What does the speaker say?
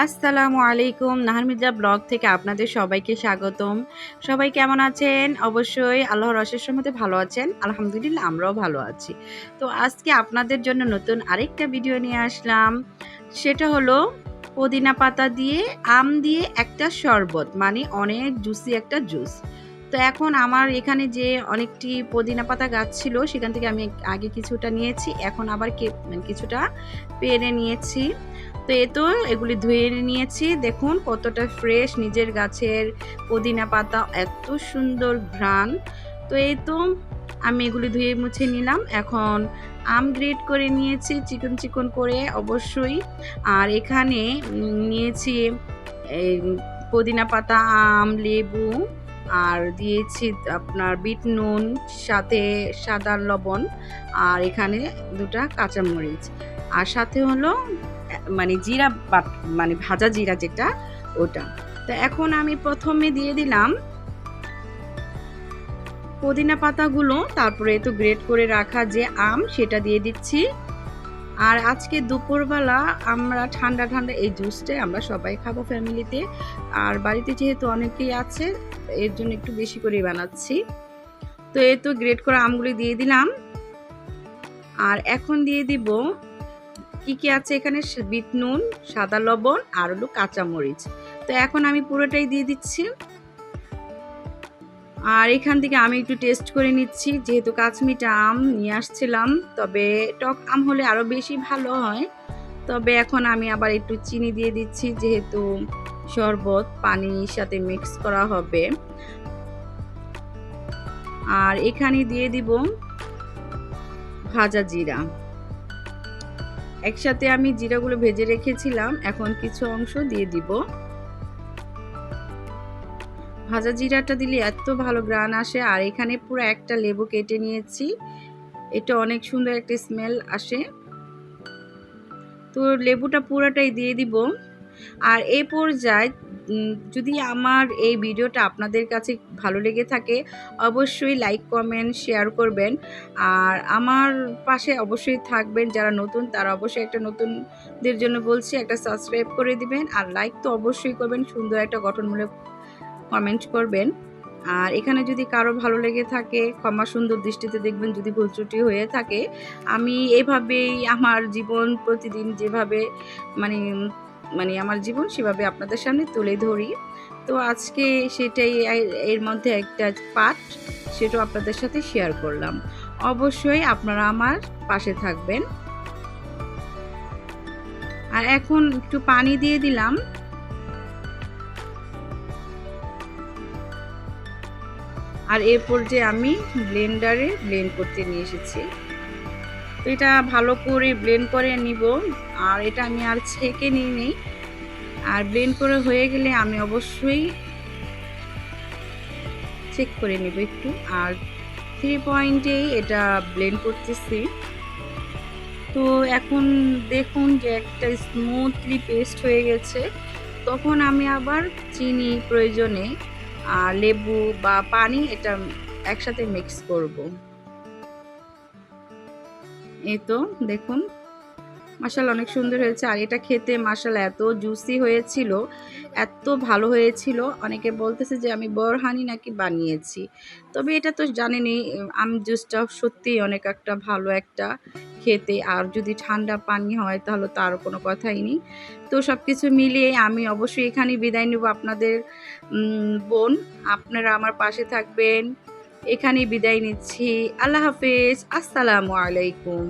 আসসালামু আলাইকুম। নাহার মির্জা ব্লগ থেকে আপনাদের সবাইকে স্বাগতম। সবাই কেমন আছেন? অবশ্যই আল্লাহর অশেষ মতে ভালো আছেন। আলহামদুলিল্লাহ, আমরাও ভালো আছি। তো আজকে আপনাদের জন্য নতুন আরেকটা ভিডিও নিয়ে আসলাম। সেটা হলো পুদিনা পাতা দিয়ে, আম দিয়ে একটা শরবত মানে অনেক জুসি একটা জুস তো এখন আমার এখানে যে অনেকটি পুদিনা পাতা গাছ ছিল, সেখান থেকে আমি আগে কিছুটা নিয়েছি। এখন আবার মানে কিছুটা পেরে নিয়েছি। তো এ তো এগুলি ধুয়ে নিয়েছি। দেখুন কতটা ফ্রেশ নিজের গাছের পুদিনা পাতা, এত সুন্দর ঘ্রাণ। তো এই তো আমি এগুলি ধুয়ে মুছে নিলাম। এখন আম গ্রেট করে নিয়েছি, চিকন চিকন করে অবশ্যই। আর এখানে নিয়েছি পুদিনা পাতা, আম, লেবু। আর দিয়েছি আপনার বিট নুন, সাথে সাদা লবণ আর এখানে দুটা কাঁচামরিচ। আর সাথে হলো মানে জিরা বাট মানে ভাজা জিরা যেটা, ওটা। তো এখন আমি প্রথমে দিয়ে দিলাম পুদিনা পাতাগুলো, তারপরে তো গ্রেট করে রাখা যে আম, সেটা দিয়ে দিচ্ছি। আর আজকে দুপুরবেলা আমরা ঠান্ডা ঠান্ডা এই জুসটাই আমরা সবাই খাব ফ্যামিলিতে। আর বাড়িতে যেহেতু অনেকেই আছে, এর জন্য একটু বেশি করে বানাচ্ছি। তো এই তো গ্রেট করা আমগুলি দিয়ে দিলাম। আর এখন দিয়ে দিব কি কি আছে এখানে? বিট নুন, সাদা লবণ আর হলো কাঁচামরিচ। তো এখন আমি পুরোটাই দিয়ে দিচ্ছি। আর এখান থেকে আমি একটু টেস্ট করে নিচ্ছি। যেহেতু কাশ্মীরটা আম নিয়ে আসছিলাম, তবে টক আম হলে আরও বেশি ভালো হয়। তবে এখন আমি আবার একটু চিনি দিয়ে দিচ্ছি, যেহেতু শরবত পানির সাথে মিক্স করা হবে। আর এখানে দিয়ে দিব ভাজা জিরা। একসাথে আমি জিরাগুলো ভেজে রেখেছিলাম, এখন কিছু অংশ দিয়ে দিব। ভাজা জিরাটা দিলে এত ভালো গ্রান আসে, আর এখানে পুরো একটা লেবু কেটে নিয়েছি। এটা অনেক সুন্দর একটা স্মেল আসে। তো লেবুটা পুরোটাই দিয়ে দিব। আর এই পর্যায়ে যদি আমার এই ভিডিওটা আপনাদের কাছে ভালো লেগে থাকে, অবশ্যই লাইক, কমেন্ট, শেয়ার করবেন। আর আমার পাশে অবশ্যই থাকবেন যারা নতুন, তারা অবশ্যই একটা নতুনদের জন্য বলছি, একটা সাবস্ক্রাইব করে দিবেন। আর লাইক তো অবশ্যই করবেন, সুন্দর একটা গঠনমূলক কমেন্ট করবেন। আর এখানে যদি কারও ভালো লেগে থাকে, ক্ষমা সুন্দর দৃষ্টিতে দেখবেন যদি ভুল ত্রুটি হয়ে থাকে। আমি এভাবেই আমার জীবন প্রতিদিন যেভাবে মানে মানে আমার জীবন সেভাবে আপনাদের সামনে তুলে ধরি। তো আজকে সেটাই এর- মধ্যে একটা পার্ট সেটাও আপনাদের সাথে শেয়ার করলাম। অবশ্যই আপনারা আমার পাশে থাকবেন। আর এখন একটু পানি দিয়ে দিলাম। আর এরপর যে আমি ব্লেন্ডারে ব্লেন্ড করতে নিয়ে এসেছি। তো এটা ভালো করে ব্লেন্ড করে নিব। আর এটা আমি আর ছেঁকে নিই নেই আর ব্লেন্ড করে হয়ে গেলে আমি অবশ্যই চেক করে নেব একটু। আর থ্রি পয়েন্টেই এটা ব্লেন্ড করতেছি। তো এখন দেখুন যে একটা স্মুথলি পেস্ট হয়ে গেছে। তখন আমি আবার চিনি প্রয়োজনে লেবু বা পানি এটা একসাথে মিক্স করব। এই তো, দেখুন। মাসাল অনেক সুন্দর হয়েছে। আর এটা খেতে মাসাল এত জুসি হয়েছিল, এত ভালো হয়েছিল। অনেকে বলতেছে যে আমি বরহানি নাকি বানিয়েছি। তবে এটা তো জানেনই, আম জুসটা সত্যিই অনেক একটা ভালো একটা খেতে। আর যদি ঠান্ডা পানি হয়, তাহলে তার কোনো কথাই নেই। তো সব কিছু মিলিয়ে আমি অবশ্যই এখানেই বিদায় নেব আপনাদের বোন। আপনারা আমার পাশে থাকবেন। এখানে বিদায় নিচ্ছি। আল্লাহ হাফেজ। আসসালামু আলাইকুম।